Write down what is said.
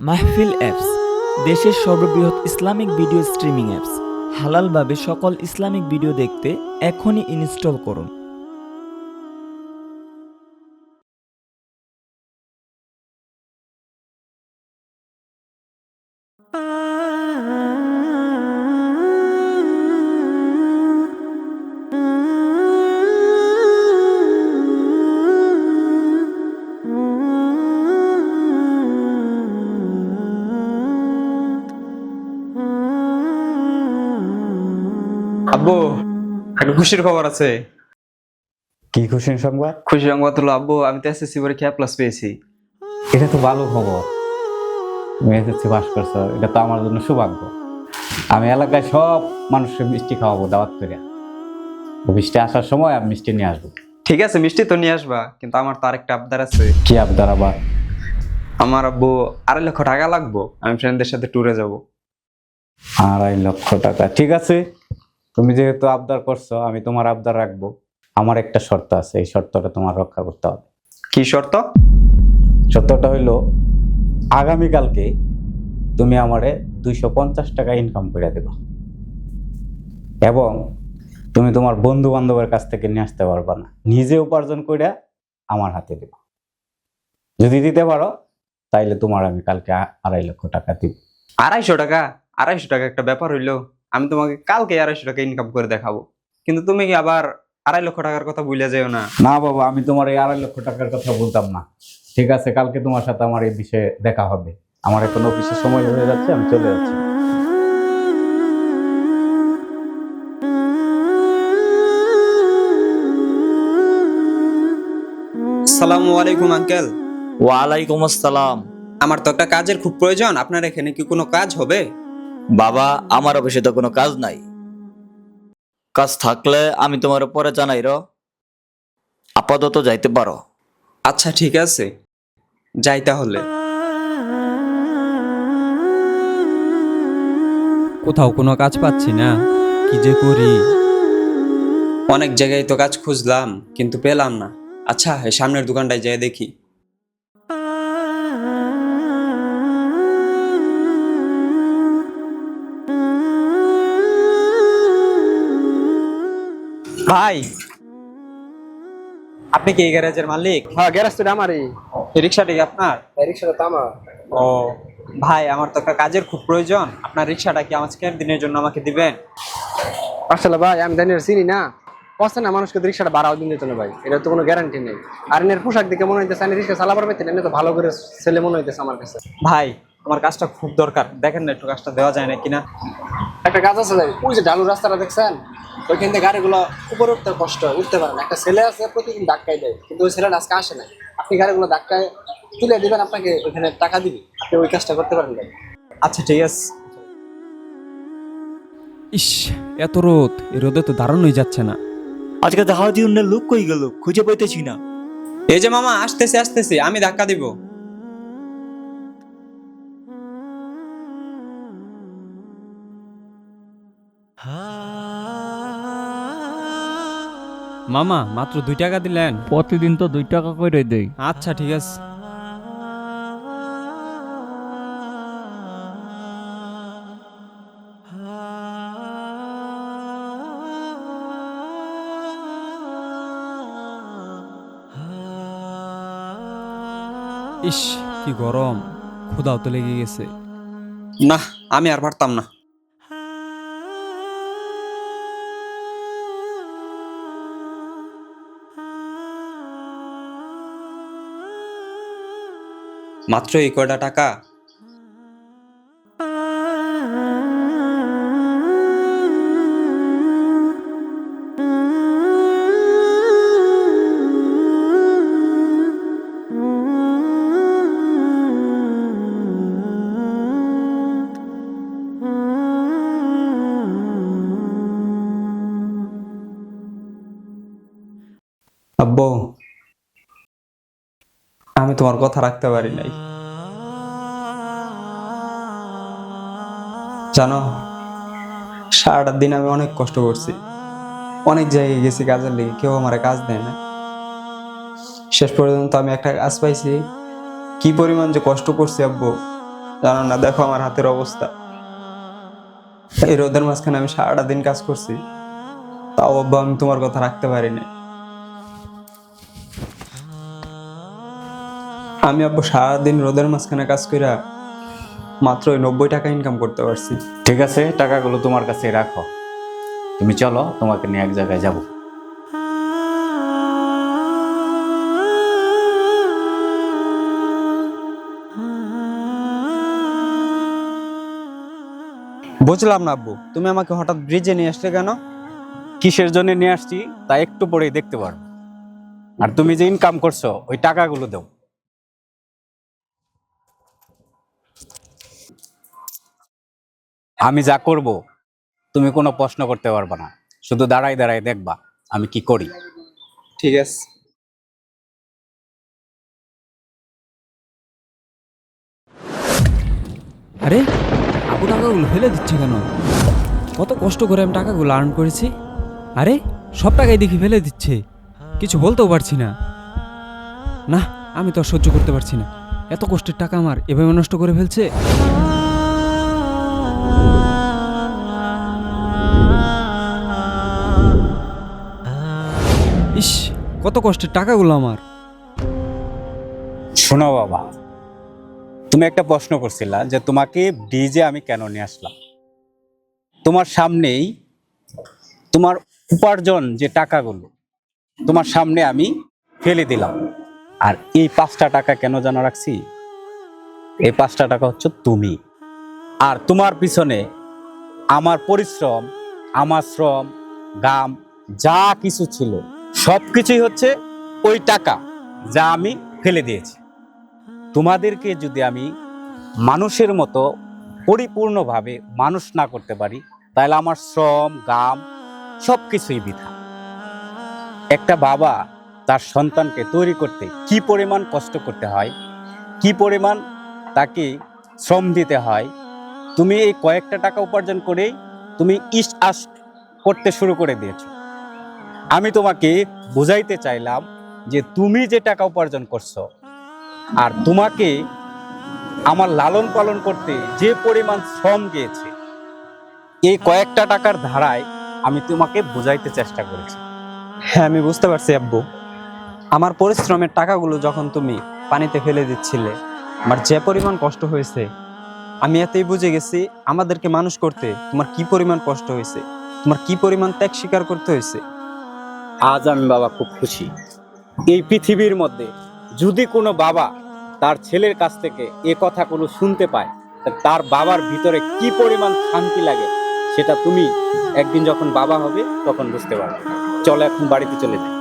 মাহফিল অ্যাপস দেশের সর্ববৃহৎ ইসলামিক ভিডিও স্ট্রিমিং অ্যাপস হালালভাবে সকল ইসলামিক ভিডিও দেখতে এখনই ইনস্টল করুন। আব্বু একটা খুশির খবর আছে? কি খুশির সংবাদ? খুশি সংবাদ হলো আব্বু আমি তো এসএসসি পরীক্ষায় প্লাস পেয়েছি। এটা তো ভালো খবর। তুমি এসএসসি পাস করছ এটা তো আমার জন্য সৌভাগ্য। আমি এলাকায় সব মানুষকে মিষ্টি খাওয়াবো দাওয়াত করে মিষ্টি আসার সময় আমি মিষ্টি নিয়ে আসব। ঠিক আছে মিষ্টি তো নিয়ে আসবা কিন্তু আমার তো আরেকটা আবদার আছে। কি আবদার আবার? আমার আব্বু আড়াই লক্ষ টাকা লাগবো আমি ফ্রেন্ডদের সাথে ট্যুরে যাব। আড়াই লক্ষ টাকা ঠিক আছে। তুমি যেহেতু আবদার করছ আমি তোমার আবদার রাখব। আমার একটা শর্ত আছে এই শর্তটা তোমার রক্ষা করতে হবে। কি শর্ত? শর্তটা হইল আগামীকালকে তুমি আমারে দুইশো পঞ্চাশ টাকা ইনকাম করে দেবা। এবং তুমি তোমার বন্ধু বান্ধবের কাছ থেকে নিয়ে আসতে পারবা না। নিজে উপার্জন করে আমার হাতে দেবা। যদি দিতে পারো তাইলে তোমার আমি কালকে আড়াই লক্ষ টাকা দিব। আড়াইশো টাকা? আড়াইশো টাকা একটা ব্যাপার হইল আমি তোমাকে কালকে আড়াইশো টাকা ইনকাম করে দেখাবো। কিন্তু তুমি কি আবার আড়াই লক্ষ টাকার কথা ভুলে যেও না? না বাবা আমি তোমার এই আড়াই লক্ষ টাকার কথা বলতাম না। ঠিক আছে কালকে তোমার সাথে আমার এই বিষয়ে দেখা হবে। আমার এখন অফিসের সময় হয়ে যাচ্ছে আমি চলে যাচ্ছি। সালামু আলাইকুম আঙ্কেল ওয়ালাইকুম আসসালাম। আমার তো একটা কাজের খুব প্রয়োজন। আপনার এখানে কি কোনো কাজ হবে? বাবা আমার অফিসে তো কোনো কাজ নাই। কাজ থাকলে আমি তোমার পরে জানাই র। আপাতত যাইতে পারো। আচ্ছা ঠিক আছে। যাই তাহলে। কোথাও কোনো কাজ পাচ্ছি না। কি যে করি? অনেক জায়গায় তো কাজ খুঁজলাম কিন্তু পেলাম না। আচ্ছা এই সামনের দোকানটায় যেয়ে দেখি। ভাই। আপনি কি এই গ্যারেজের মালিক? হ্যাঁ গ্যারেজ তো আমারই। এই রিক্সাটি কি আপনার? রিক্সাটা তো আমার। ও ভাই আমার তো একটা কাজের খুব প্রয়োজন। আপনার রিক্সাটা কি আজকের দিনের জন্য আমাকে দিবেন? আসলে ভাই আমি জানি চিনি না। পছন্দ না মানুষকে রিক্সাটা ভাড়াও দিন দিত না ভাই। এটা তো কোনো গ্যারান্টি নেই। আর এর পোশাক দেখে মনে হইতেছে আমি রিক্সা চালাবার পাইতেন এনে তো ভালো করে ছেলে মনে হইতেছে আমার কাছে। ভাই আমার কাজটা খুব দরকার। দেখেন না একটু কাজটা দেওয়া যায় না? কিনা একটা কাজ আছে ভাই ওই যে ঢালু রাস্তাটা দেখছেন? ওইখান থেকে গাড়িগুলো উপরে উঠতে কষ্ট হয় উঠতে পারে না। একটা ছেলে আছে প্রতিদিন ধাক্কায় দেয় কিন্তু ওই ছেলেটা আজকে আসে না আপনি গাড়িগুলো ধাক্কায় তুলে দিবেন আপনাকে ওইখানে টাকা দিবি। আপনি ওই কাজটা করতে পারেন ভাই। আচ্ছা ঠিক আছে। ইস এত রোদ এই রোদে তো দারুণই যাচ্ছে না। আজকে দেখা দিয়ে লোক কই গেল? খুঁজে পাইতেছি না। এই যে মামা আসতেছি আসতেছি আমি ধাক্কা দিব। মামা মাত্র দুই টাকা দিলেন। প্রতিদিন তো দুই টাকা করে দেই। আচ্ছা ঠিক আছে। ইস কি গরম। ক্ষুদাও তো লেগে গেছে। না আমি আর পারতাম না। মাত্র এই কয়টা টাকা? আব্বু তোমার কথা রাখতে পারি নাই। জানো সারাটা দিন আমি অনেক কষ্ট করছি। অনেক জায়গায় গেছি কাজের লেগে, কেউ আমার কাজ দেয় না। শেষ পর্যন্ত আমি একটা কাজ পাইছি। কি পরিমাণ যে কষ্ট করছি আব্বু, জানো না, দেখো আমার হাতের অবস্থা। এই রোদের মাঝখানে আমি সারাটা দিন কাজ করছি। তাও আব্বা, আমি তোমার কথা রাখতে পারিনি আমি আব্বু সারাদিন রোদের মাঝখানে কাজ কইরা মাত্র ওই নব্বই টাকা ইনকাম করতে পারছি। ঠিক আছে টাকাগুলো তোমার কাছে রাখো। তুমি চলো তোমাকে নিয়ে এক জায়গায় যাব। বুঝলাম না আব্বু তুমি আমাকে হঠাৎ ব্রিজে নিয়ে আসলে কেন? কিসের জন্য নিয়ে আসছি তা একটু পরেই দেখতে পারো আর তুমি যে ইনকাম করছ ওই টাকাগুলো দাও। আমি যা করব তুমি কোনো প্রশ্ন করতে পারবে না। শুধু দাঁড়াই দাঁড়াই দেখবা আমি কি করি। ঠিক আছে। আরে আপু টাকাগুলো ফেলে দিচ্ছে কেন? কত কষ্ট করে আমি টাকাগুলো আর্ন করেছি। আরে সব টাকাই দেখি ফেলে দিচ্ছে। কিছু বলতেও পারছি না। না আমি তো আর সহ্য করতে পারছি না। এত কষ্টের টাকা আমার এভাবে নষ্ট করে ফেলছে। কত কষ্টের টাকাগুলো আমার। শোনো বাবা, তুমি একটা প্রশ্ন করছিলা যে তোমাকে ডিজে আমি কেন নিয়ে আসলাম? তোমার সামনেই তোমার উপার্জন যে টাকাগুলো, তোমার সামনে আমি ফেলে দিলাম। আর এই পাঁচটা টাকা কেন জানা রাখছি? এই পাঁচটা টাকা হচ্ছে তুমি। আর তোমার পিছনে আমার পরিশ্রম, আমার শ্রম, গাম, যা কিছু ছিল সব কিছুই হচ্ছে ওই টাকা যা আমি ফেলে দিয়েছি। তোমাদেরকে যদি আমি মানুষের মতো পরিপূর্ণভাবে মানুষ না করতে পারি, তাহলে আমার শ্রম, গাম সব কিছুই বৃথা। একটা বাবা তার সন্তানকে তৈরি করতে কি পরিমাণ কষ্ট করতে হয়, কি পরিমাণ তাকে শ্রম দিতে হয়, তুমি এই কয়েকটা টাকা উপার্জন করেই তুমি ইস আস করতে শুরু করে দিয়েছ। আমি তোমাকে বুঝাইতে চাইলাম যে তুমি যে টাকা উপার্জন করছ আর তোমাকে আমার লালন পালন করতে যে পরিমাণ শ্রম গিয়েছে, এই কয়েকটা টাকার ধারায় আমি তোমাকে বোঝাইতে চেষ্টা করেছি। হ্যাঁ আমি বুঝতে পারছি আব্বু। আমার পরিশ্রমের টাকাগুলো যখন তুমি পানিতে ফেলে দিচ্ছিলে, আমার যে পরিমাণ কষ্ট হয়েছে, আমি এতই বুঝে গেছি আমাদেরকে মানুষ করতে তোমার কি পরিমাণ কষ্ট হয়েছে, তোমার কি পরিমাণ ত্যাগ স্বীকার করতে হয়েছে। আজ আমি বাবা খুব খুশি। এই পৃথিবীর মধ্যে যদি কোনো বাবা তার ছেলের কাছ থেকে এ কথা কোনো শুনতে পায় তার বাবার ভিতরে কি পরিমাণ শান্তি লাগে, সেটা তুমি একদিন যখন বাবা হবে তখন বুঝতে পারবে। চলো এখন বাড়িতে চলে যাই।